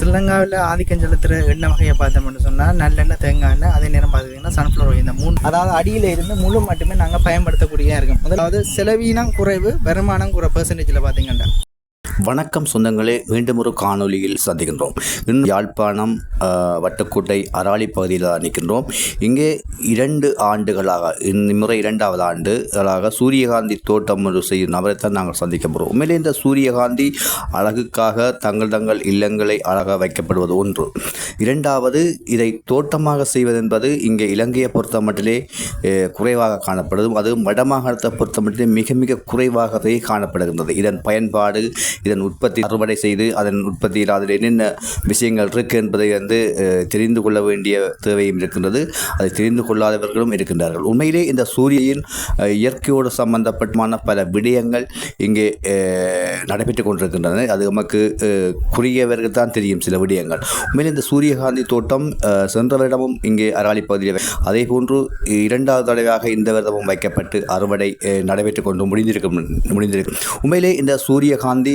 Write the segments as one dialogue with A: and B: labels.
A: ஸ்ரீலங்காவில் ஆதிக்கம் செலுத்துகிற எண்ணெய் வகையை பார்த்தோம்னு சொன்னால் நல்லெண்ணெய் தேங்காய் எண்ணெய் அதே நேரம் பார்த்தீங்கன்னா சன்ஃப்ளவர் இந்த மூணு. அதாவது அடியில் இருந்து முழு மட்டுமே நாங்கள் பயன்படுத்தக்கூடியதாக இருக்கும். அதாவது செலவீனம் குறைவு வருமானம் குறை பர்சன்டேஜில் பார்த்தீங்கன்னா.
B: வணக்கம் சொந்தங்களே மீண்டும் ஒரு காணொலியில் சந்திக்கின்றோம். இன்னும் யாழ்ப்பாணம் வட்டக்கோட்டை அராளி பகுதியில் தான் நிற்கின்றோம். இங்கே இரண்டு ஆண்டுகளாக இம்முறை இரண்டாவது ஆண்டுகளாக சூரியகாந்தி தோட்டம் ஒரு செய்யும் நபரைத்தான் நாங்கள் சந்திக்க போகிறோம் உண்மையிலே இந்த சூரியகாந்தி அழகுக்காக தங்கள் தங்கள் இல்லங்களை அழகாக வைக்கப்படுவது ஒன்று. இரண்டாவது இதை தோட்டமாக செய்வது என்பது இங்கே இலங்கையை பொறுத்த மட்டிலே குறைவாக காணப்படுது. அதுவும் வடமாகாணத்தை பொறுத்த மட்டிலே மிக மிக குறைவாகவே காணப்படுகின்றது. இதன் பயன்பாடு இதன் உற்பத்தி அறுவடை செய்து அதன் உற்பத்தியில் அதில் என்னென்ன விஷயங்கள் இருக்கு என்பதை வந்து தெரிந்து கொள்ள வேண்டிய தேவையும் இருக்கின்றது. அதை தெரிந்து கொள்ளாதவர்களும் இருக்கின்றார்கள். உண்மையிலே இந்த சூரியன் இயற்கையோடு சம்பந்தப்பட்டமான பல விடயங்கள் இங்கே அஹ், நடைபெற்று கொண்டிருக்கின்றன. அது நமக்கு குறுகியவர்கள் தான் தெரியும் சில விடயங்கள். உண்மையிலே இந்த சூரியகாந்தி தோட்டம் அஹ், சென்ற வருடமும் இங்கே அராலி பகுதியில் அதே போன்று இரண்டாவது தடவையாக இந்த வருடமும் வைக்கப்பட்டு அறுவடை அஹ், நடைபெற்று கொண்டு முடிந்திருக்கும் முடிந்திருக்கும். உண்மையிலே இந்த சூரியகாந்தி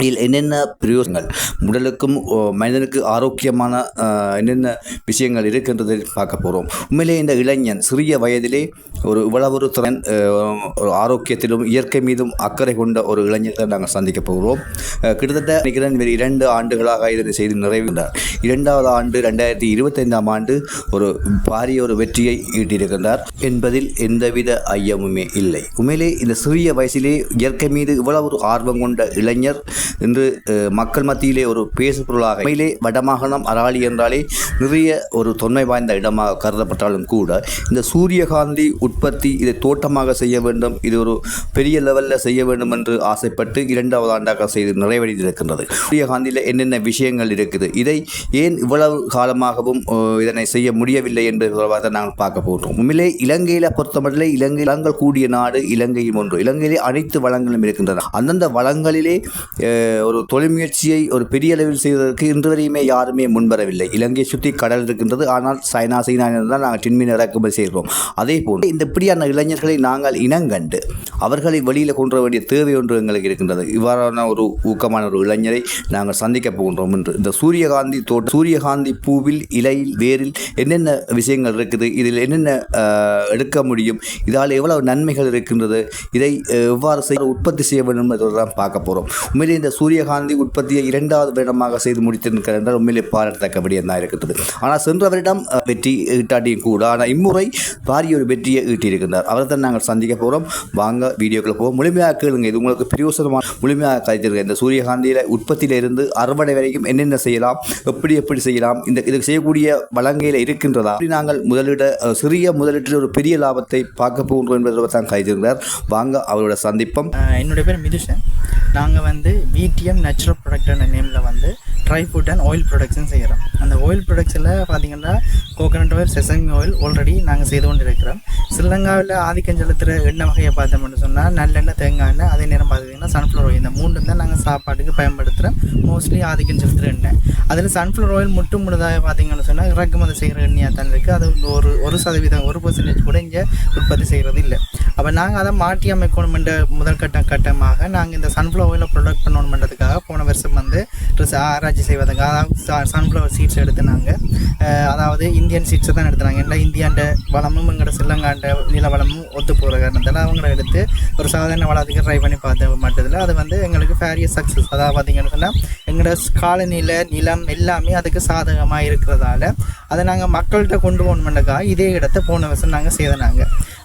B: இதில் என்னென்ன பிரயோஜனங்கள் உடலுக்கும் மனிதனுக்கு ஆரோக்கியமான என்னென்ன விஷயங்கள் இருக்கின்றது பார்க்க போகிறோம் உண்மையிலே இந்த இளைஞன் சிறிய வயதிலே ஒரு இவ்வளவு ஒரு திறன் ஒரு ஆரோக்கியத்திலும் இயற்கை மீதும் அக்கறை கொண்ட ஒரு இளைஞரை நாங்கள் சந்திக்க போகிறோம். கிட்டத்தட்ட நினைக்கிறேன் இரண்டு ஆண்டுகளாக இதனை செய்து நிறைவுகின்றார் இரண்டாவது ஆண்டு ரெண்டாயிரத்தி இருபத்தைந்தாம் ஆண்டு ஒரு பாரிய ஒரு வெற்றியை ஈட்டியிருக்கின்றார். என்பதில் எந்தவித ஐயமுமே இல்லை. உண்மையிலே இந்த சிறிய வயசிலே இயற்கை மீது இவ்வளவு ஒரு ஆர்வம் கொண்ட இளைஞர் இன்று மக்கள் மத்தியிலே ஒரு பேசுபொருளாக உண்மையிலே வடமாகாணம் அராளி என்றாலே நிறைய ஒரு தொன்மை வாய்ந்த இடமாக கருதப்பட்டாலும் கூட இந்த சூரியகாந்தி உற்பத்தி இதை தோட்டமாக செய்ய வேண்டும் இது ஒரு பெரிய லெவலில் செய்ய வேண்டும் என்று ஆசைப்பட்டு இரண்டாவது ஆண்டாக செய்து நிறைவடைந்திருக்கின்றது. சூரியகாந்தியில் என்னென்ன விஷயங்கள் இருக்குது இதை ஏன் இவ்வளவு காலமாகவும் இதனை செய்ய முடியவில்லை என்பது தொடர்பாக நாங்கள் பார்க்க போகிறோம் உண்மையிலே இலங்கையில் பொறுத்தமட்டிலே இலங்கை வளங்கள் கூடிய நாடு இலங்கையும் ஒன்று. இலங்கையிலே அனைத்து வளங்களும் இருக்கின்றன. அந்தந்த வளங்களிலே ஒரு தொழில் முயற்சியை ஒரு பெரிய அளவில் செய்வதற்கு இன்று வரையுமே யாருமே முன்வரவில்லை. இலங்கையை சுற்றி கடல் இருக்கின்றது. ஆனால் சைனா சீனா தான் நாங்கள் டின்மீன் இறக்குமதி செய்கிறோம். அதே போன்று இந்த இப்படியான இளைஞர்களை நாங்கள் இனங்கண்டு அவர்களை வெளியில் கொண்டு வர வேண்டிய தேவை ஒன்று எங்களுக்கு இருக்கின்றது. இவ்வாறான ஒரு ஊக்கமான ஒரு இளைஞரை நாங்கள் சந்திக்க போகின்றோம் என்று. இந்த சூரியகாந்தி தோட்டம் சூரியகாந்தி பூவில் இலையில் வேரில் என்னென்ன விஷயங்கள் இருக்குது? இதில் என்னென்ன எடுக்க முடியும்? இதால் எவ்வளவு நன்மைகள் இருக்கின்றது? இதை எவ்வாறு செய்ய உற்பத்தி செய்ய வேண்டும் என்பதை தான் பார்க்க போகிறோம் உண்மையிலே இந்த சூரியகாந்தி உற்பத்தியை இரண்டாவது வருடமாக செய்து முடித்திருக்கிறார் என்றால் உண்மையிலே பாராட்டத்தக்க விடயம் தான் இருக்கிறது ஆனால் சென்ற வருடம் வெற்றி ஈட்டாட்டியும் கூட. ஆனால் இம்முறை பாரிய ஒரு வெற்றியை ஈட்டியிருக்கின்றார். அவரை தான் நாங்கள் சந்திக்க போகிறோம் வாங்க வீடியோக்குள்ள போவோம். முழுமையாக கேளுங்க. இது உங்களுக்கு பிரயோசனமான முழுமையாக கழித்திருக்க இந்த சூரியகாந்தியில் உற்பத்தியிலிருந்து அறுவடை வரைக்கும் என்னென்ன செய்யலாம்? எப்படி எப்படி செய்யலாம்? இந்த இதுக்கு செய்யக்கூடிய வளங்கையில் இருக்கின்றதா? அப்படி நாங்கள் முதலீட சிறிய முதலீட்டில் ஒரு பெரிய லாபத்தை பார்க்க போகின்றோம் என்பதை தான் கைதிருக்கிறார் வாங்க அவரோட சந்திப்பம்.
A: என்னுடைய பேர் மிதுஷன். நாங்கள் வந்து விடிஎம் நேச்சுரல் ப்ராடக்ட்ன்ற நேமில் வந்து dry food and oil production செய்கிறோம் அந்த ஆயில் ப்ரொடக்ஷனில் பார்த்தீங்கன்னா coconut oil sesame oil already நாங்கள் செய்து கொண்டு இருக்கிறோம் ஸ்ரீலங்காவில் ஆதிக்கம் செலுத்துகிற எண்ணெய் வகையை பார்த்தோம்னு சொன்னால் நல்லெண்ணெய் தேங்காய் எண்ணெய் அதே நேரம் பார்த்தீங்கன்னா சன்ஃப்ளவர் ஆயில் இந்த மூணு தான் நாங்கள் சாப்பாட்டுக்கு பயன்படுத்துகிறோம் மோஸ்ட்லி ஆதிக்கம் செலுத்துகிற எண்ணெய். அதில் சன்ஃப்ளவர் ஆயில் முட்டும் முழுதாக பார்த்தீங்கன்னு சொன்னால் இறக்குமதி செய்கிற எண்ணெயாக தான் இருக்குது அது ஒரு ஒரு சதவீதம் ஒரு பர்சன்டேஜ் கூட இங்கே உற்பத்தி செய்கிறது இல்லை. அப்போ நாங்கள் அதை மாற்றி அமைக்கணுமென்ற முதல் கட்ட கட்டமாக நாங்கள் இந்த சன்ஃப்ளவர் ஆயிலை ப்ரொடக்ட் பண்ணணுமென்றதுக்காக போன வருஷம் வந்து ஆராய்ச்சி ஆராய்ச்சி செய்வதற்காக அதாவது சன்ஃப்ளவர் சீட்ஸ் எடுத்தினாங்க. அதாவது இந்தியன் சீட்ஸை தான் எடுத்துனாங்க. ஏன்னா இந்தியாண்ட வளமும் எங்களோட ஸ்ரீலங்காண்ட நில வளமும் ஒத்து போகிற காரணத்தால் அவங்கள எடுத்து ஒரு சாதாரண வளத்துக்கு ட்ரை பண்ணி பார்த்த மட்டத்தில் அது வந்து எங்களுக்கு ஃபேரிய சக்ஸஸ் அதாவது பார்த்திங்கன்னு சொன்னால் எங்களோட காலநிலை நிலம் எல்லாமே அதுக்கு சாதகமாக இருக்கிறதால அதை நாங்கள் மக்கள்கிட்ட கொண்டு போகணுமென்றக்காக இதே இடத்த போன வருஷம் நாங்கள் செய்தனாங்க.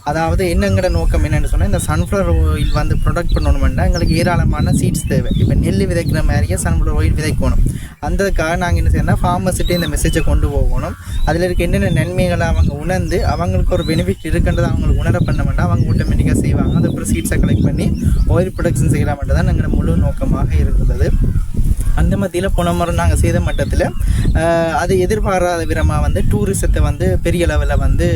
A: அதாவது என்னங்கிற நோக்கம் என்னென்னு சொன்னால் இந்த சன்ஃப்ளவர் ஆயில் வந்து ப்ரொடக்ட் பண்ணணும்னா எங்களுக்கு ஏராளமான சீட்ஸ் தேவை. இப்போ நெல் விதைக்கிற மாதிரியே சன்ஃப்ளவர் ஆயில் விதைக்கணும். அந்ததுக்காக நாங்கள் என்ன செய்யணும் ஃபார்மர்ஸ்கிட்ட இந்த மெசேஜை கொண்டு போகணும். அதில் இருக்க என்னென்ன நன்மைகளை அவங்க உணர்ந்து அவங்களுக்கு ஒரு பெனிஃபிட் இருக்குன்றதை அவங்களுக்கு உணர பண்ண மாட்டா அவங்க ஆட்டோமேட்டிக்காக செய்வாங்க. அதுக்கப்புறம் சீட்ஸை கலெக்ட் பண்ணி ஆயில் ப்ரொடக்ஷன் செய்யலாம்ன்றது தான் எங்களோட முழு நோக்கமாக இருந்தது. அந்த மத்தியில் போன முறை நாங்கள் செய்த மட்டத்தில் அது எதிர்பாராத விதமாக வந்து டூரிசத்தை வந்து பெரிய லெவலில் வந்து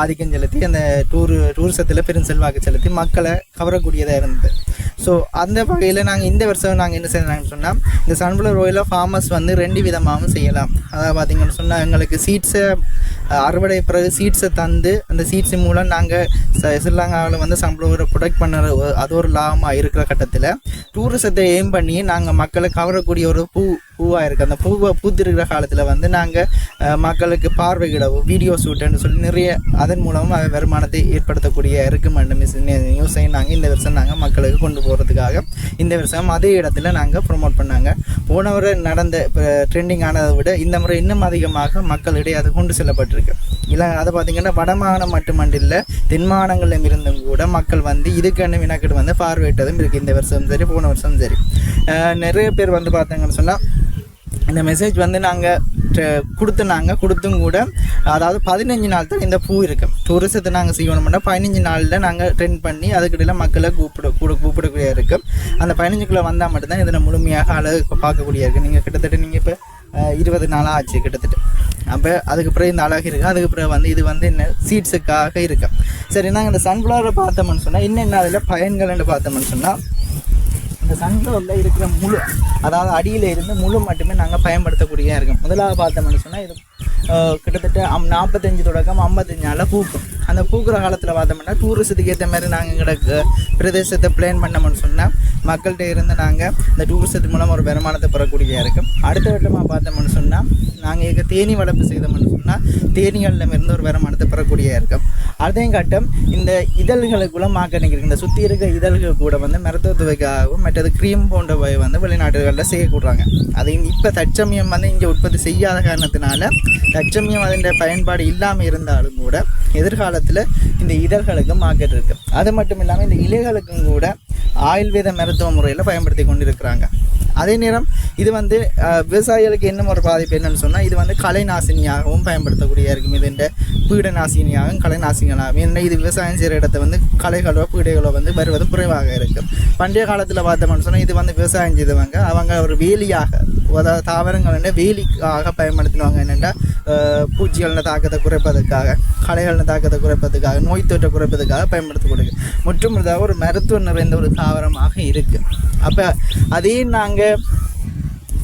A: ஆதிக்கம் செலுத்தி அந்த டூரு டூரிசத்தில் பெரும் செல்வாக்கு செலுத்தி மக்களை கவரக்கூடியதாக இருந்தது. ஸோ அந்த வகையில் நாங்கள் இந்த வருஷம் நாங்கள் என்ன செய்யறாங்கன்னு சொன்னால் இந்த சன்ஃப்ளவர் ஆயிலை ஃபார்மர்ஸ் வந்து ரெண்டு விதமாகவும் செய்யலாம். அதாவது பார்த்திங்கன்னு சொன்னால் எங்களுக்கு சீட்ஸை அறுவடை பிறகு சீட்ஸை தந்து அந்த சீட்ஸ் மூலம் நாங்கள் ஸ்ரீலங்காவில் வந்து சன்ஃப்ளவரை ப்ரொடக்ட் பண்ணுற ஒரு- அது ஒரு லாபமாக இருக்கிற கட்டத்தில் டூரிசத்தை எய்ம் பண்ணி நாங்கள் மக்களை கவரக்கூடிய ஒரு பூ பூவாக இருக்குது அந்த பூவை பூத்திருக்கிற காலத்தில் வந்து நாங்கள் மக்களுக்கு பார்வையிடவும் வீடியோ ஷூட்டுன்னு சொல்லி நிறைய அதன் மூலமும் வருமானத்தை ஏற்படுத்தக்கூடிய இருக்குமெண்டு மிஸ் நியூஸையும் நாங்கள் இந்த வருஷம் நாங்கள் மக்களுக்கு கொண்டு போகிறதுக்காக இந்த வருஷம் அதே இடத்துல நாங்கள் ப்ரொமோட் பண்ணாங்க. போன முறை நடந்த ட்ரெண்டிங் ஆனதை விட இந்த முறை இன்னும் அதிகமாக மக்களிடையே அது கொண்டு செல்லப்பட்டிருக்கு. இல்லை அதை பார்த்திங்கன்னா வடமாகாணம் மட்டுமண்டில்ல தென்மாகாணங்களிலும் இருந்தும் கூட மக்கள் வந்து இதுக்கென்னு வினாக்கிட்டு வந்து பார்வையிட்டதும் இருக்குது இந்த வருஷம் சரி போன வருஷம் சரி. நிறைய பேர் வந்து பார்த்தாங்கன்னு சொன்னால் இந்த மெசேஜ் வந்து நாங்கள் கொடுத்து நாங்கள் கொடுத்தும் கூட அதாவது பதினஞ்சு நாள் தான் இந்த பூ இருக்கு. டூரிசத்தை நாங்கள் செய்யணும்னா பதினஞ்சு நாளில் நாங்கள் ட்ரெண்ட் பண்ணி அதுக்கிடையில் மக்களை கூப்பிட கூட கூப்பிடக்கூடிய இருக்கும் அந்த பதினஞ்சுக்குள்ளே வந்தால் மட்டும்தான் இதில் முழுமையாக அழகு பார்க்கக்கூடிய இருக்குது நீங்கள் கிட்டத்தட்ட நீங்கள் இப்போ இருபது நாளாக ஆச்சு கிட்டத்தட்ட. அப்போ அதுக்கு பிறகு இந்த அழகு இருக்குது அதுக்கு பிறகு வந்து இது வந்து என்ன சீட்ஸுக்காக இருக்கும் சரி நாங்கள் இந்த சன்ஃப்ளவரை பார்த்தோம்னு சொன்னால் என்னென்ன அதில் பயன்கள்னு பார்த்தோம்னு சொன்னால் இந்த சன்ஃப்ளவரில் இருக்கிற முழு அதாவது அடியில் இருந்து முழு மட்டுமே நாங்கள் பயன்படுத்தக்கூடிய இருக்கும். முதலாவது பார்த்தோம்னு சொன்னால் இது கிட்டத்தட்ட அம் நாற்பத்தஞ்சு தொடக்கம் ஐம்பத்தஞ்சு நாளில் பூக்கும். அந்த பூக்கிற காலத்தில் பார்த்தோம்னா டூரிசத்துக்கு ஏற்ற மாதிரி நாங்கள் எங்களோட பிரதேசத்தை பிளான் பண்ணோம்னு சொன்னால் மக்கள்கிட்ட இருந்து நாங்கள் இந்த டூரிசத்து மூலம் ஒரு வருமானத்தை பெறக்கூடிய இருக்கும். அடுத்த கட்டமாக பார்த்தோம்னு சொன்னால் நாங்கள் எங்கள் தேனி வளர்ப்பு செய்தோம்னு சொன்னால் தேனிகளில் இருந்து ஒரு வருமானத்தை பெறக்கூடிய இருக்கும். அதையும் கட்டம் இந்த இதழ்களுக்குள்ள மார்க்கெட்டிங் இருக்குது இந்த சுற்றி இருக்க இதழ்கள் கூட வந்து மருத்துவத்துவைக்காகவும் மற்றது க்ரீம் போன்றவை வந்து வெளிநாடுகளில் செய்யக்கூடுறாங்க. அது இப்போ தச்சமயம் வந்து இங்கே உற்பத்தி செய்யாத காரணத்தினால தச்சமயம் அதன் பயன்பாடு இல்லாமல் இருந்தாலும் கூட காலத்தில் இந்த இதழ்களுக்கு மார்க்கெட் இருக்குது அது மட்டும் இல்லாமல் இந்த இலைகளுக்கும் கூட ஆயுர்வேத மருத்துவ முறையில் பயன்படுத்தி கொண்டிருக்கிறாங்க. அதே நேரம் இது வந்து விவசாயிகளுக்கு என்ன ஒரு பாதிப்பு என்னன்னு சொன்னால் இது வந்து கலை நாசினியாகவும் பயன்படுத்தக்கூடிய இருக்கும். இது இந்த பீட நாசினியாகவும் என்ன இது விவசாயம் செய்கிற இடத்த வந்து கலைகளோ பீடைகளோ வந்து வருவது குறைவாக இருக்கும் பண்டைய காலத்தில் பார்த்தோம்னு சொன்னால் இது வந்து விவசாயம் செய்தவங்க அவங்க ஒரு வேலியாக அதாவது தாவரங்கள் வேலிக்காக பயன்படுத்தினவங்க என்னென்னா பூச்சிகளின் தாக்கத்தை குறைப்பதற்காக களைகளின் தாக்கத்தை குறைப்பதற்காக நோய் தொற்றை குறைப்பதற்காக பயன்படுத்தக்கூடியது மற்றும் இதாக ஒரு மருத்துவ நிறைந்த ஒரு தாவரமாக இருக்குது அப்போ அதையும் நாங்கள்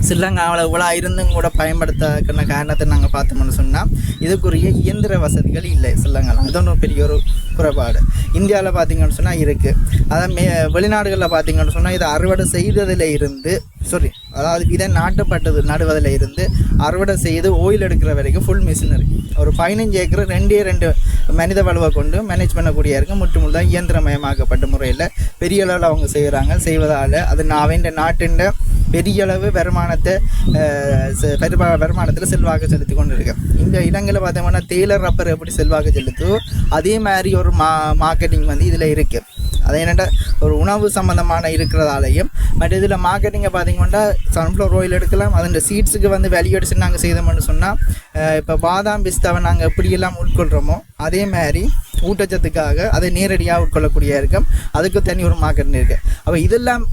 A: ஸ்ரீலங்காவில் இவ்வளோ இருந்தும் கூட பயன்படுத்தக்கிற காரணத்தை நாங்கள் பார்த்தோம்னு சொன்னால் இதுக்குரிய இயந்திர வசதிகள் இல்லை ஸ்ரீலங்காவில் அது ஒன்று பெரிய ஒரு குறைபாடு. இந்தியாவில் பார்த்தீங்கன்னு சொன்னால் இருக்குது அதை மே வெளிநாடுகளில் பார்த்தீங்கன்னு சொன்னால் இதை அறுவடை செய்ததில் இருந்து சாரி அதாவது இதை நாட்டுப்பட்டது நடுவதில் இருந்து அறுவடை செய்து ஓயில் எடுக்கிற வரைக்கும் ஃபுல் மிஷினரி ஒரு பதினஞ்சு ஏக்கர் ரெண்டே ரெண்டு மனித வலுவை கொண்டு மேனேஜ் பண்ணக்கூடிய இருக்கு. முற்று தான் இயந்திரமயமாக்கப்பட்ட முறையில் பெரிய அளவில் அவங்க செய்கிறாங்க செய்வதால் அது நான் அவன் நாட்டின் பெரிய அளவு வருமானத்தை செ- பெருமா- வருமானத்தில் செல்வாக்கு செலுத்தி கொண்டு இருக்கு இந்த இடங்களில் பார்த்தோம்னா தேயிலர் ரப்பர் எப்படி செல்வாக்கு செலுத்தோ அதே மாதிரி ஒரு மா மார்க்கெட்டிங் வந்து இதில் இருக்குது அது என்னென்னா ஒரு உணவு சம்மந்தமான இருக்கிறதாலையும் பட் இதில் மார்க்கெட்டிங்கை பார்த்தீங்கன்னா சன்ஃப்ளவர் ஆயில் எடுக்கலாம் அதோட சீட்ஸுக்கு வந்து வேல்யூ நாங்கள் செய்தோம்னு சொன்னால் இப்போ பாதாம் பிஸ்தாவை நாங்கள் எப்படியெல்லாம் உட்கொள்கிறோமோ அதே மாதிரி ஊட்டச்சத்துக்காக அதை நேரடியாக உட்கொள்ளக்கூடிய இருக்கும் அதுக்கு தனி ஒரு மார்க்கெட் இருக்குது அப்போ இதெல்லாம்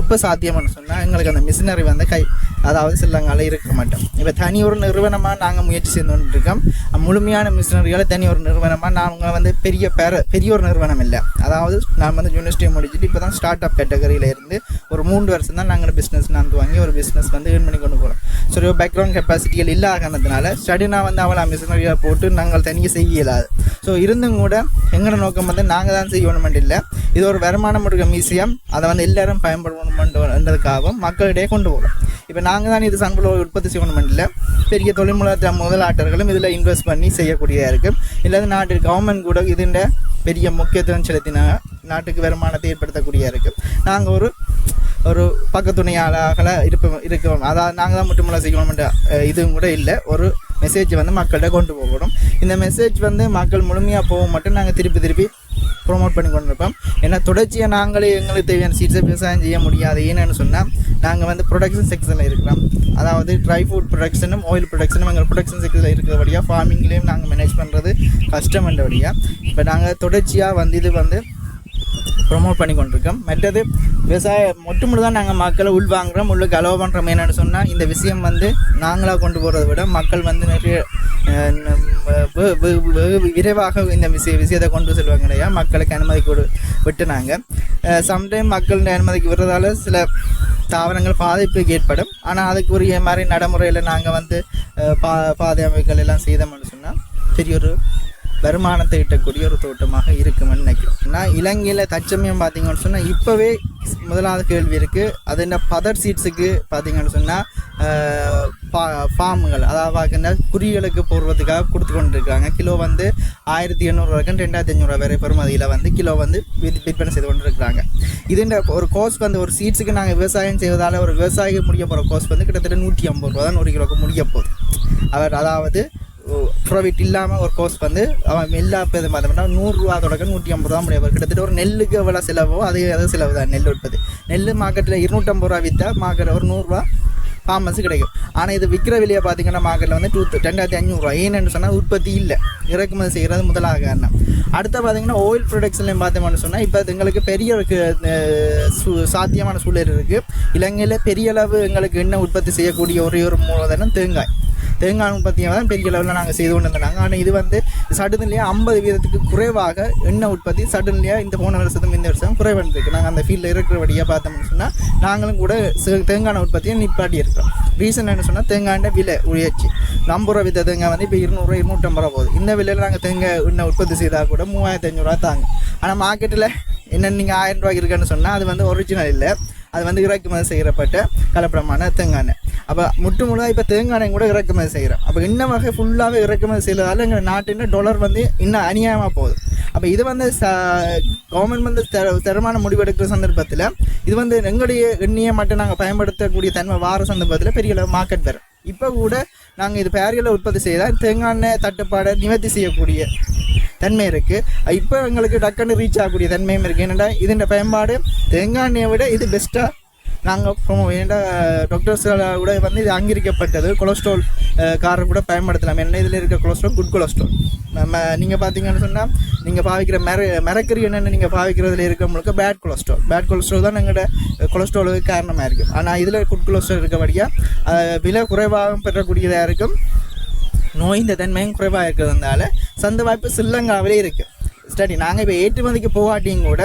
A: எப்போ சாத்தியம்னு சொன்னால் எங்களுக்கு அந்த மிஷினரி வந்து கை அதாவது சிலங்கால இருக்க மாட்டோம். இப்போ தனி ஒரு நிறுவனமாக நாங்கள் முயற்சி செய்து இருக்கோம். முழுமையான மிஷினரிகளை தனி ஒரு நிறுவனமாக நாங்கள் வந்து பெரிய பெற பெரிய ஒரு நிறுவனம் இல்லை. அதாவது நான் வந்து யூனிவர்சிட்டியை முடிச்சுட்டு இப்போ தான் ஸ்டார்ட் அப் கேட்டகரியில் இருந்து ஒரு மூன்று வருஷம் தான் நாங்கள் பிஸ்னஸ் நடந்து வாங்கி ஒரு பிஸ்னஸ் வந்து ஏர்ன் பண்ணி கொண்டு போகிறோம் ஸோ ஒரு பேக்ரவுண்ட் கெப்பாசிட்டிகள் இல்லாத காரணத்தினால ஸ்டடினா வந்து அவளை மிஷினரியாக போட்டு நாங்கள் தனியாக செய்ய இயலாது. ஸோ இருந்தும் கூட எங்களோட நோக்கம் வந்து நாங்கள் தான் செய்யணுமெண்ட் இல்லை. இது ஒரு வருமானம் கொடுக்க மியூசியம் அதை வந்து எல்லாரும் பயன்படுத்தணுமென்றதுக்காகவும் மக்களிடையே கொண்டு போகிறோம் இப்போ நாங்கள் தான் இது சன்பளம் உற்பத்தி செய்யணுமெண்ட் இல்லை பெரிய தொழில்முறை முதலாட்டர்களும் இதில் இன்வெஸ்ட் பண்ணி செய்யக்கூடியதாக இருக்குது இல்லாத நாட்டு கவர்மெண்ட் கூட இதுண்ட பெரிய முக்கியத்துவம் செலுத்தினா நாட்டுக்கு வருமானத்தை ஏற்படுத்தக்கூடியதாக இருக்குது நாங்கள் ஒரு ஒரு பக்கத்துணையாளாக இருப்போம் இருக்கோம். அதாவது நாங்கள் தான் முட்டுமலை செய்யணும்ன்ற இதுவும் கூட இல்லை. ஒரு மெசேஜ் வந்து மக்கள்கிட்ட கொண்டு போகணும். இந்த மெசேஜ் வந்து மக்கள் முழுமையாக போக மட்டும் நாங்கள் திருப்பி திருப்பி ப்ரொமோட் பண்ணி கொண்டிருப்போம். ஏன்னா தொடர்ச்சியாக நாங்களே எங்களுக்கு தேவையான சீட்ஸை விவசாயம் செய்ய முடியாது. ஏன்னு சொன்னால் நாங்கள் வந்து ப்ரொடக்ஷன் செக்ஷனில் இருக்கிறோம். அதாவது ட்ரை ஃபுட் ப்ரொடக்ஷனும் ஆயில் ப்ரொடக்ஷனும் எங்கள் ப்ரொடக்ஷன் செக்ஷனில் இருக்கிறபடியாக ஃபார்மிங்லேயும் நாங்கள் மேனேஜ் பண்ணுறது கஷ்டம்ன்றபடியாக இப்போ நாங்கள் தொடர்ச்சியாக வந்து இது வந்து ப்ரொமோட் பண்ணி கொண்டிருக்கோம். மற்றது விவசாயம் மட்டும் தான் நாங்கள் மக்களை உள்வாங்குறோம் உள்ளுக்கு அலோவ் பண்ணுறோம் என்னென்னு சொன்னால் இந்த விஷயம் வந்து நாங்களாக கொண்டு போகிறத விட மக்கள் வந்து நிறைய விரைவாக இந்த விஷய விஷயத்தை கொண்டு செல்வாங்க இல்லையா? மக்களுக்கு அனுமதி கொடு விட்டுனாங்க. சம்டைம் மக்கள் அனுமதிக்கு விடுறதால சில தாவரங்கள் பாதிப்புக்கு ஏற்படும். ஆனால் அதுக்குரிய மாதிரி நடைமுறையில் நாங்கள் வந்து பா பாதை அமைப்புகள் எல்லாம் செய்தோம்னு சொன்னால் பெரிய ஒரு வருமானத்தை ஈட்டக்கூடிய ஒரு தோட்டமாக இருக்குமென்னு நினைக்கிறோம். ஏன்னா இலங்கையில் தற்சமயம் பார்த்தீங்கன்னு சொன்னால் இப்போவே முதலாவது கேள்வி இருக்குது அது என்ன பதர் சீட்ஸுக்கு பார்த்தீங்கன்னு சொன்னால் ஃபார்முகள் அதாவது பார்க்கின்ற குறிகளுக்கு போடுறதுக்காக கொடுத்து கொண்டு இருக்காங்க கிலோ வந்து ஆயிரத்தி எண்ணூறுவாக்கும் ரெண்டாயிரத்தி ஐநூறுரூவா வரை பெறுமதியில் வந்து கிலோ வந்து விற்பனை செய்து கொண்டு இருக்கிறாங்க இதுன்ற ஒரு கோர்ஸ் வந்து ஒரு சீட்ஸுக்கு நாங்கள் விவசாயம் செய்வதால் ஒரு விவசாயிக்கு முடிய போகிற கோர்ஸ் வந்து கிட்டத்தட்ட நூற்றி ஐம்பது ரூபா தான் ஒரு கிலோக்கு முடிய போகுது. அவர் அதாவது ப்ராஃபிட் இல்லாமல் ஒரு கோர்ஸ் வந்து அவன் எல்லா பேரும் பார்த்தோம்னா நூறுரூவா தொடக்க நூற்றி ஐம்பது ரூபா முடியும். கிட்டத்தட்ட ஒரு நெல்லுக்கு எவ்வளோ செலவோ அது அது செலவு தான் நெல் உற்பத்தி. நெல் மார்க்கெட்டில் இருநூற்றம்பது ரூபா விற்றா மார்க்கெட் ஒரு நூறுரூவா ஃபார்மஸ் கிடைக்கும். ஆனால் இது விற்கிற விலையை பார்த்தீங்கன்னா மார்க்கெட்டில் வந்து டூ ரெண்டாயிரத்தி அஞ்சூறுரூவா ஏன்னு சொன்னால் உற்பத்தி இல்லை. இறக்குமதி செய்கிறது முதலாக காரணம். அடுத்து பார்த்தீங்கன்னா ஓயில் ப்ரொடக்ஷன்லையும் பார்த்தோம்னு சொன்னால் இப்போ எங்களுக்கு பெரிய ஒரு சாத்தியமான சூழல் இருக்குது இலங்கையில் பெரிய அளவு எங்களுக்கு எண்ணெய் உற்பத்தி செய்யக்கூடிய ஒரே ஒரு மூலதனம் தேங்காய். தேங்காய் பார்த்தீங்கன்னா தான் பெரிய லெவலில் நாங்கள் செய்து கொண்டு இருந்தாங்க ஆனால் இது வந்து சடுநிலையாக ஐம்பது வீதத்துக்கு குறைவாக எண்ணெய் உற்பத்தி சடுநிலையாக இந்த போன வருஷத்தும் இந்த வருஷம் குறைவண்டிருக்கு நாங்கள் அந்த ஃபீல்டில் இருக்கிறபடியாக பார்த்தோம்னு சொன்னால் நாங்களும் கூட தேங்காய் உற்பத்தியை நிப்பாட்டி இருக்கிறோம். ரீசன் என்ன சொன்னால் தேங்காய் விலை உயர்ச்சி. ஐம்பது ரூபா வித்த தேங்காய் வந்து இப்போ இருநூறுவா இருநூற்றம்பது ரூபா போகுது. இந்த விலையில் நாங்கள் தேங்காய் எண்ணெய் உற்பத்தி செய்தால் கூட மூவாயிரத்தி ஐநூறுரூவா தாங்க ஆனால் மார்க்கெட்டில் என்ன நீங்கள் ஆயிரம் ரூபாய்க்கு இருக்குன்னு சொன்னால் அது வந்து ஒரிஜினல் இல்லை அது வந்து இறக்குமதி செய்கிறப்பட்ட கலப்படமான தேங்காய் அப்போ முட்டு முழுதாக இப்போ தேங்காய் எண்ணெய் கூட இறக்குமதி செய்கிறோம் அப்போ இன்ன வகை ஃபுல்லாகவே இறக்குமதி செய்கிறதால எங்கள் நாட்டின் டாலர் வந்து இன்னும் அநியாயமாக போகுது. அப்போ இது வந்து ச கவர்மெண்ட் வந்து தரமான முடிவெடுக்கிற சந்தர்ப்பத்தில் இது வந்து எங்களுடைய எண்ணியை மட்டும் நாங்கள் பயன்படுத்தக்கூடிய தன்மை வார சந்தர்ப்பத்தில் பெரிய அளவு மார்க்கெட் வரும். இப்போ கூட நாங்கள் இது பேரியலை உற்பத்தி செய்தால் தேங்காய் தட்டுப்பாடை நிவர்த்தி செய்யக்கூடிய தன்மை இருக்குது இப்போ எங்களுக்கு டக்குன்னு ரீச் ஆகக்கூடிய தன்மையும் இருக்குது என்னென்னா இதன் பயன்பாடு தேங்காய் எண்ணெயை விட இது பெஸ்ட்டாக நாங்கள் ப்ரொமோ டாக்டர்ஸால் கூட வந்து இது அங்கீகரிக்கப்பட்டது? கொலஸ்ட்ரால் காரம் கூட பயன்படுத்தலாம். என்ன இதில் இருக்க கொலஸ்ட்ரால் குட் கொலஸ்ட்ரால் நம்ம நீங்கள் பார்த்தீங்கன்னு சொன்னால் நீங்கள் பாவிக்கிற மெர மிரக்கறி என்னென்னு நீங்கள் பாவிக்கிறதுல இருக்க முழுக்க பேட் கொலஸ்ட்ரால் பேட் கொலஸ்ட்ரால் தான் எங்களோட கொலஸ்ட்ராலுக்கு காரணமாக இருக்குது ஆனால் இதில் குட் கொலஸ்ட்ரால் இருக்கபடியாக விலை குறைவாக பெறக்கூடியதாக இருக்கும். நோய் இந்த தன்மையும் குறைவாக இருக்கிறதுனால சந்த வாய்ப்பு சில்லங்காவிலே இருக்குது ஸ்டடி நாங்கள் இப்போ ஏற்றுமதிக்கு போகாட்டியும் கூட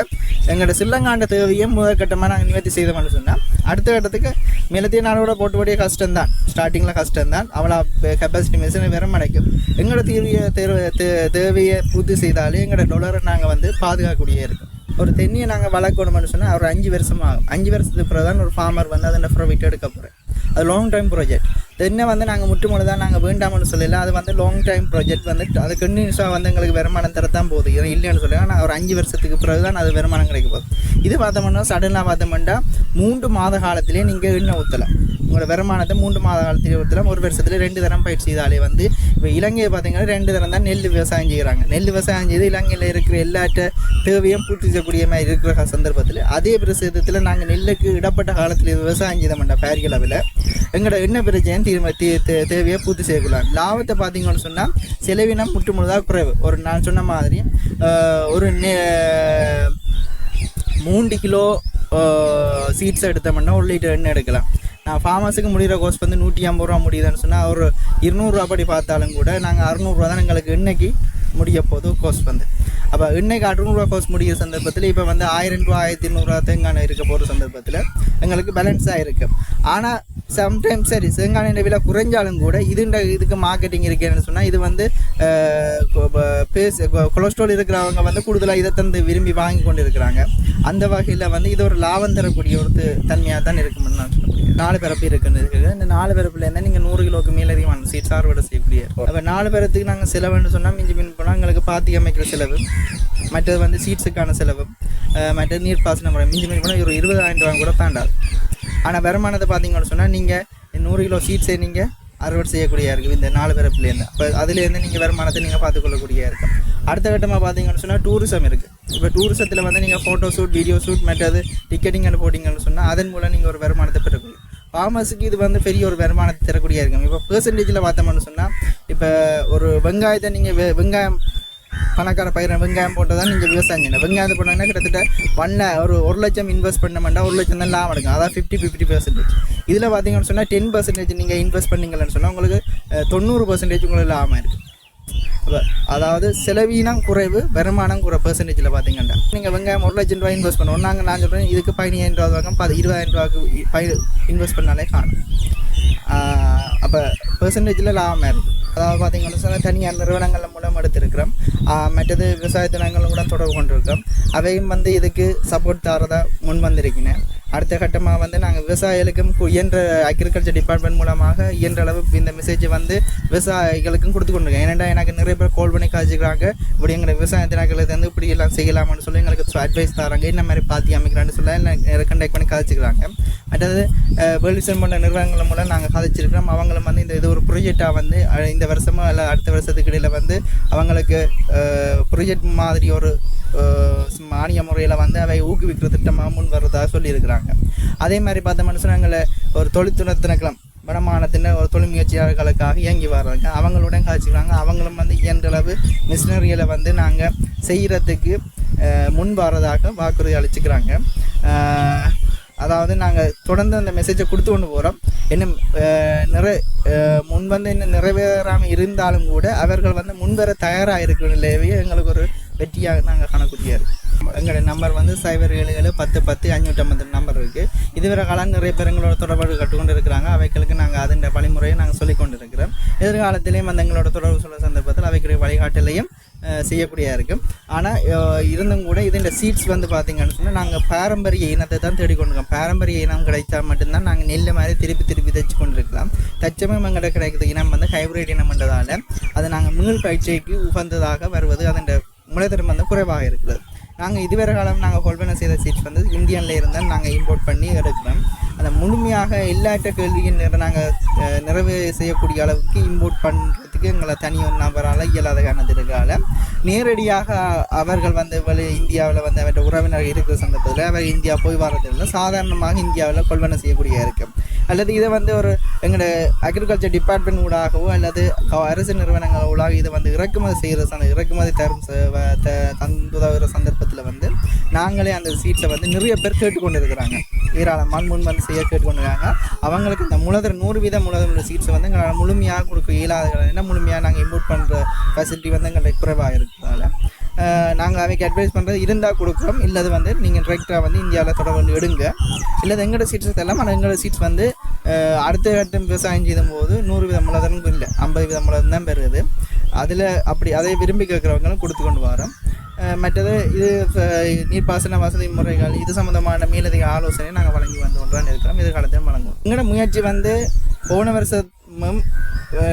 A: எங்களோட சில்லங்காண்ட தேவையும் முதற்கட்டமாக நாங்கள் நிவர்த்தி செய்தோம்னு சொன்னால் அடுத்த கட்டத்துக்கு மிளத்திய நாடோட போட்டுபடிய கஷ்டம்தான். ஸ்டார்டிங்கில் கஷ்டம்தான். அவ்வளோ கெப்பாசிட்டி மிஷினை வெறும் அடைக்கும் எங்களோட தீர்வியை தேர்வு தே- தேவையை பூர்த்தி செய்தாலே எங்களோட டொலரை நாங்கள் வந்து பாதுகாக்கக்கூடிய இருக்கும் ஒரு தென்னியை நாங்கள் வளர்க்கணும்னு சொன்னால் ஒரு அஞ்சு வருஷம் ஆகும் அஞ்சு வருஷத்துக்கு பிறகு தான் ஒரு ஃபார்மர் வந்து அதோட ப்ராஃபிட் எடுக்க போகிறேன் அது லாங் டைம் ப்ராஜெக்ட் தென்னை வந்து நாங்கள் முட்டுமொழி தான் நாங்கள் வேண்டாம்னு சொல்லல. அது வந்து லாங் டைம் ப்ராஜெக்ட் வந்து அது கண்டினியூஸாக வந்து எங்களுக்கு வருமானம் தரத்தான் போகுது. இல்லைன்னு சொல்லி நான் ஒரு அஞ்சு வருஷத்துக்கு பிறகு தான் அது வருமானம் கிடைக்க போகுது. இது பார்த்தோம்னா சடனாக பார்த்தோம்னா மூன்று மாத காலத்திலே நீங்கள் எண்ணெய் ஊற்றலாம் உங்களோட வருமானத்தை மூன்று மாத காலத்தில் ஊற்றலாம் ஒரு வருஷத்தில் ரெண்டு தரம் பயிர் செய்தாலே வந்து இப்போ இலங்கையை பார்த்தீங்கன்னா ரெண்டு தரம் தான் நெல் விவசாயம் செய்கிறாங்க நெல் விவசாயம் செய்து இலங்கையில் இருக்கிற எல்லாற்ற தேவையும் பூர்த்தி செய்யக்கூடிய மாதிரி இருக்கிற சந்தர்ப்பத்தில் அதே பிரசேதத்தில் நாங்கள் நெல்லுக்கு இடப்பட்ட காலத்தில் விவசாயம் செய்த மாட்டோம் பேரிய அளவில் எங்களோட என்ன பிரச்சனை தீர்ம தேவையை பூர்த்தி செய்யலாம் லாபத்தை பார்த்தீங்கன்னு சொன்னால் செலவினம் முற்று முழுதாக குறைவு. ஒரு நான் சொன்ன மாதிரி ஒரு நெ- மூன்று கிலோ சீட்ஸ் எடுத்தோம்னா ஒரு லிட்டர் எண்ணெய் எடுக்கலாம். நான் ஃபார்மஸுக்கு முடிகிற கோர்ஸ் வந்து நூற்றி ஐம்பது ரூபா முடியுதுன்னு சொன்னால் ஒரு இருநூறுவா படி பார்த்தாலும் கூட நாங்கள் அறுநூறுவா தான் எங்களுக்கு இன்றைக்கி முடிய போது கோர்ஸ் வந்து. அப்போ இன்னைக்கு அறுநூறுவா கோர்ஸ் முடிகிற சந்தர்ப்பத்தில் இப்போ வந்து ஆயிரம் ரூபா ஆயிரத்தி இருநூறுவா தேங்காய் இருக்க போகிற சந்தர்ப்பத்தில் எங்களுக்கு பேலன்ஸாக இருக்குது ஆனால் சம்டைம்ஸ் சரி தேங்காய் விலை குறைஞ்சாலும் கூட இதுண்ட இதுக்கு மார்க்கெட்டிங் இருக்கேன்னு சொன்னால் இது வந்து அஹ், பேஸ் கொ- கொலஸ்ட்ரால் இருக்கிறவங்க வந்து கூடுதலாக இதை தந்து விரும்பி வாங்கி கொண்டு இருக்கிறாங்க. அந்த வகையில் வந்து இது ஒரு லாபம் தரக்கூடிய ஒரு தன்மையாக தான் இருக்கும்னு நான் சொல்ல நாலு பிறப்பு இருக்குன்னு இருக்குது. இந்த நாலு பிறப்புல இருந்தால் நீங்கள் நூறு கிலோக்கு மேலே அதிகமான சீட் அறுவடை செய்யக்கூடிய. அப்போ நாலு பேரத்துக்கு நாங்கள் செலவுன்னு சொன்னால் மிஞ்சி மின் போனால் எங்களுக்கு பாத்தி அமைக்கிற செலவு மற்றது வந்து சீட்ஸுக்கான செலவு மற்ற மற்றது நீர்ப்பாசன முறை மிஞ்சி மின் போனால் ஒரு இருபதாயிரம் ரூபா கூட தாண்டாது. ஆனால் வருமானத்தை பார்த்தீங்கன்னு சொன்னால் நீங்கள் நூறு கிலோ சீட்ஸை நீங்கள் அறுவடை செய்யக்கூடிய இருக்குது இந்த நாலு பிறப்புலேருந்து அப்போ அதுலேருந்து நீங்கள் வருமானத்தை நீங்கள் பார்த்துக்கொள்ளக்கூடிய இருக்கும் அடுத்த கட்டமாக பார்த்தீங்கன்னு சொன்னால் டூரிசம் இருக்குது இப்போ டூரிசத்தில் வந்து நீங்கள் ஃபோட்டோ ஷூட் வீடியோ ஷூட் மற்றது டிக்கெட்டிங் போட்டிங்கன்னு சொன்னால் அதன் மூலம் நீங்கள் ஒரு வருமானத்தை பெறக்கூடிய ஃபார்மர்ஸுக்கு இது வந்து பெரிய ஒரு வருமானத்தை தரக்கூடிய இருக்கும் இப்போ பெர்சன்டேஜில் பார்த்தோம்னு சொன்னால் இப்போ ஒரு வெங்காயத்தை நீங்கள் வெ வெங்காயம் பணக்கார பயிரை வெங்காயம் போட்டு தான் நீங்கள் விவசாயம் செய்யணும். வெங்காயத்தை போனீங்கன்னா கிட்டத்தட்ட ஒன் ஒரு ஒரு லட்சம் இன்வெஸ்ட் பண்ணமாட்டா ஒரு லட்சம் தான் லாபம் எடுக்கும். அதான் ஃபிஃப்டி ஃபிஃப்டி பர்சன்டேஜ் இதில் பார்த்தீங்கன்னு சொன்னால் டென் பர்சன்டேஜ் நீங்கள் இன்வெஸ்ட் பண்ணீங்கன்னு சொன்னால் உங்களுக்கு தொண்ணூறு பர்சன்டேஜ் உங்களுக்கு லாபம் இருக்குது அதாவது செலவீனம் குறைவு வருமானம் குறை பெர்சன்டேஜில் பார்த்தீங்கன்னா நீங்கள் வெங்காயம் ஒரு லட்சம் ரூபாய் இன்வெஸ்ட் பண்ணுவோம். நாங்கள் நான் சொல்கிறேன் இதுக்கு பதினாயிரம் ரூபா வாங்க பது இருபதாயிரம் ரூபாய்க்கு பை இன்வெஸ்ட் பண்ணாலே காணும். அப்போ பெர்சன்டேஜில் லாபமாக இருக்குது அதாவது பார்த்தீங்கன்னு சொன்னால் தனியார் நிறுவனங்கள் மூலம் எடுத்திருக்கிறோம். மற்றது விவசாய தினங்களும் கூட தொடர்பு கொண்டிருக்கிறோம். அவையும் வந்து இதுக்கு சப்போர்ட் தரதாக முன் வந்திருக்கிறேன் அடுத்த கட்டமாக வந்து நாங்கள் விவசாயிகளுக்கும் இயன்ற அக்ரிகல்ச்சர் டிபார்ட்மெண்ட் மூலமாக இயன்ற அளவு இந்த மெசேஜை வந்து விவசாயிகளுக்கும் கொடுத்து கொண்டிருக்கேன் ஏன்னா எனக்கு நிறைய பேர் கால் பண்ணி காய்ச்சிக்கிறாங்க இப்படி எங்களை விவசாய தினங்களுக்கு வந்து இப்படி எல்லாம் செய்யலாம்னு சொல்லி எங்களுக்கு அட்வைஸ் தராங்க. என்ன மாதிரி பார்த்து அமைக்கிறான்னு சொல்ல எனக்கு கண்டக்ட் பண்ணி காய்ச்சிக்கிறாங்க மற்றது வேல்விசன் போன்ற நிறுவனங்கள் மூலம் நாங்கள் சாதிச்சிருக்கிறோம். அவங்களும் வந்து இந்த இது ஒரு ப்ரொஜெக்டாக வந்து இந்த வருஷமோ இல்லை அடுத்த வருஷத்துக்கு இடையில் வந்து அவங்களுக்கு ப்ரொஜெக்ட் மாதிரி ஒரு மானிய முறையில் வந்து அவை ஊக்குவிக்கிற திட்டமாக முன் வர்றதாக சொல்லியிருக்கிறாங்க. அதே மாதிரி பார்த்த மனுஷனங்களை ஒரு தொழில்துறை வடமானத்தின் ஒரு தொழில் முயற்சியாளர்களுக்காக இயங்கி வர்றாங்க. அவங்களுடன் காய்ச்சிக்கிறாங்க அவங்களும் வந்து இயன்றளவு மிஷினரிகளை வந்து நாங்கள் செய்கிறதுக்கு முன் வரதாக வாக்குறுதி அளிச்சுக்கிறாங்க. அதாவது நாங்கள் தொடர்ந்து அந்த மெசேஜை கொடுத்து கொண்டு போகிறோம் இன்னும் நிறை முன் வந்து இன்னும் நிறைவேறாமல் இருந்தாலும் கூட அவர்கள் வந்து முன்வர தயாராக இருக்கிற நிலையவே எங்களுக்கு ஒரு வெற்றியாக நாங்கள் காணக்கூடிய எங்களுடைய எங்களோட நம்பர் வந்து சைபர் ஏழு ஏழு பத்து பத்து அஞ்சூற்றம்பது நம்பர் இருக்குது இதுவரை காலம் நிறைய பேர் எங்களோட தொடர்பு கட்டுக்கொண்டு இருக்கிறாங்க அவைகளுக்கு நாங்கள் அதன் வழிமுறையை நாங்கள் சொல்லிக் கொண்டு இருக்கிறோம் எதிர்காலத்திலையும் அந்த எங்களோட தொடர்பு சொல்ல சந்தர்ப்பத்தில் அவைக்குரிய வழிகாட்டிலையும் செய்யக்கூடியதாக இருக்கும். ஆனால் இருந்தும் கூட இதோட சீட்ஸ் வந்து பார்த்திங்கன்னு சொன்னால் நாங்கள் பாரம்பரிய இனத்தை தான் தேடிக்கொண்டிருக்கோம். பாரம்பரிய இனம் கிடைத்தா மட்டும்தான் நாங்கள் நெல் மாதிரி திருப்பி திருப்பி தைச்சு கொண்டிருக்கலாம் தச்சமயம் எங்கள்கிட்ட கிடைக்கிற இனம் வந்து ஹைப்ரிட் இனம்ன்றதால் அது நாங்கள் மீள் பயிற்சிக்கு உகந்ததாக வருவது அதன் முளைத்திறம் வந்து குறைவாக இருக்கிறது நாங்கள் இதுவரை காலம் நாங்கள் கொள்வனை செய்த சீட்ஸ் வந்து இந்தியனில் இருந்தால் நாங்கள் இம்போர்ட் பண்ணி எடுக்கிறோம். அந்த முழுமையாக எல்லாட்ட கேள்வியும் நாங்கள் நிறைவு செய்யக்கூடிய அளவுக்கு இம்போர்ட் பண்ணுறது பண்ணுறதுக்கு எங்களை தனி ஒரு நபரால் இயலாத காரணத்திற்கால நேரடியாக அவர்கள் வந்து வெளி இந்தியாவில் வந்து அவற்ற உறவினர் இருக்கிற சந்தர்ப்பத்தில் அவர் இந்தியா போய் வரதில்லை சாதாரணமாக இந்தியாவில் கொள்வனை செய்யக்கூடிய இருக்கும் அல்லது இதை வந்து ஒரு எங்களோட அக்ரிகல்ச்சர் டிபார்ட்மெண்ட் ஊடாகவோ அல்லது அரசு நிறுவனங்கள் ஊடாக இதை வந்து இறக்குமதி செய்கிற சந்த இறக்குமதி தரும் ச- சந்தர்ப்பத்தில் வந்து நாங்களே அந்த சீட்ஸை வந்து நிறைய பேர் கேட்டுக்கொண்டு இருக்கிறாங்க ஏராளமான முன் வந்து செய்ய கேட்டுக்கொண்டிருக்காங்க. அவங்களுக்கு இந்த மூலதர நூறு வீத மூலதர சீட்ஸை வந்து எங்களால் முழுமையாக கொடுக்க இயலாத என்ன முழுமையாக நாங்கள் இம்போர்ட் பண்ணுற ஃபெசிலிட்டி வந்து எங்களுக்கு குறைவாக இருக்கிறதால. நாங்கள் அவைக்கு அட்வைஸ் பண்ணுறது இருந்தால் கொடுக்குறோம். இல்லது வந்து நீங்கள் டிரெக்டாக வந்து இந்தியாவில் தொடர்பு வந்து எடுங்க. இல்லை எங்களோட சீட்ஸ் எல்லாம் ஆனால் எங்களோட சீட்ஸ் வந்து அடுத்த கட்டம் விவசாயம் செய்யும்போது நூறு வித மூலதனம் இல்லை ஐம்பது வித மூலதனம் தான் பெறுது. அதில் அப்படி அதை விரும்பி கேட்குறவங்களும் கொடுத்து கொண்டு வரோம். மற்றது இது நீர்ப்பாசன வசதி முறைகள் இது சம்மந்தமான மேலதிக ஆலோசனை நாங்கள் வழங்கி வந்து கொண்டு இருக்கிறோம். எதிர்காலத்திலும் வழங்குவோம். எங்களோட முயற்சி வந்து போன வருஷமும்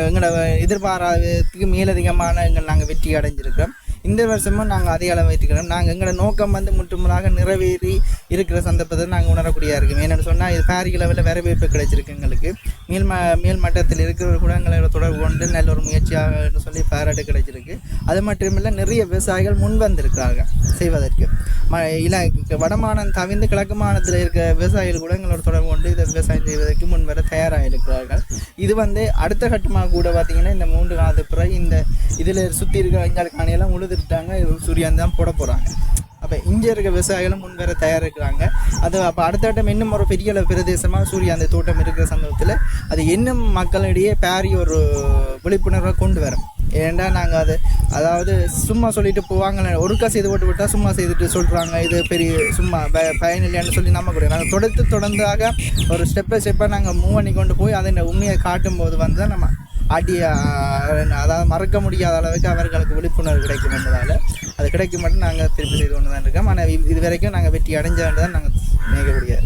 A: எங்களோட எதிர்பாராதத்துக்கு மேலதிகமான எங்கள் நாங்கள் வெற்றி அடைஞ்சிருக்கிறோம். இந்த வருஷமும் நாங்கள் அதே அளவு வைத்துக்கிறோம் நாங்கள் எங்களோட நோக்கம் வந்து முற்றுமுறாக நிறைவேறி இருக்கிற சந்தர்ப்பத்தை நாங்கள் உணரக்கூடியா இருக்கும் ஏன்னு சொன்னால் இது பாரிய லெவலில் வரவேற்பு கிடைச்சிருக்கு எங்களுக்கு. மேல் ம மேல் மட்டத்தில் இருக்கிற குடங்களை தொடர்பு கொண்டு நல்ல ஒரு முயற்சியாக சொல்லி பாராட்டு கிடைச்சிருக்கு. அது மட்டுமில்லை நிறைய விவசாயிகள் முன்வந்திருக்கிறாங்க செய்வதற்கு. ம இல வடமானம் தவிர்ந்து கிழக்கு மாநிலத்தில் இருக்க விவசாயிகள் கூட எங்களோட தொடர்பு கொண்டு இதை விவசாயம் செய்வதற்கு முன்வர தயாராக இருக்கிறார்கள். இது வந்து அடுத்த கட்டமாக கூட பார்த்திங்கன்னா இந்த மூன்று காலத்து பிறகு இந்த இதில் சுற்றி இருக்கிற வெங்காய காணியெல்லாம் உழுதுட்டாங்க. சூரியன் தான் போட போகிறாங்க அப்போ இங்கே இருக்க விவசாயிகளும் முன்வர தயாராக இருக்கிறாங்க அது அப்போ அடுத்த கட்டம் இன்னும் ஒரு பெரிய அளவு பிரதேசமாக சூரிய அந்த தோட்டம் இருக்கிற சந்தர்ப்பத்தில் அது இன்னும் மக்களிடையே பேரி ஒரு விழிப்புணர்வை கொண்டு வரும். ஏன்டா நாங்கள் அது அதாவது சும்மா சொல்லிட்டு போவாங்க ஒருக்கா செய்து போட்டு விட்டால் சும்மா செய்துட்டு சொல்கிறாங்க இது பெரிய சும்மா ப பயனில்லைன்னு சொல்லி நம்ம கூட. நாங்கள் தொடர்ந்து தொடர்ந்தாக ஒரு ஸ்டெப் பை ஸ்டெப்பாக நாங்கள் மூவ் பண்ணி கொண்டு போய் அதை உண்மையை காட்டும் போது வந்து நம்ம அடி அதாவது மறக்க முடியாத அளவுக்கு அவர்களுக்கு விழிப்புணர்வு கிடைக்கும் என்பதால் அது கிடைக்கும் மட்டும் நாங்கள் திருப்பி செய்து கொண்டு தான் இருக்கோம். ஆனால் இது வரைக்கும் நாங்கள் வெற்றி தான் நாங்கள் நினைக்கக்கூடிய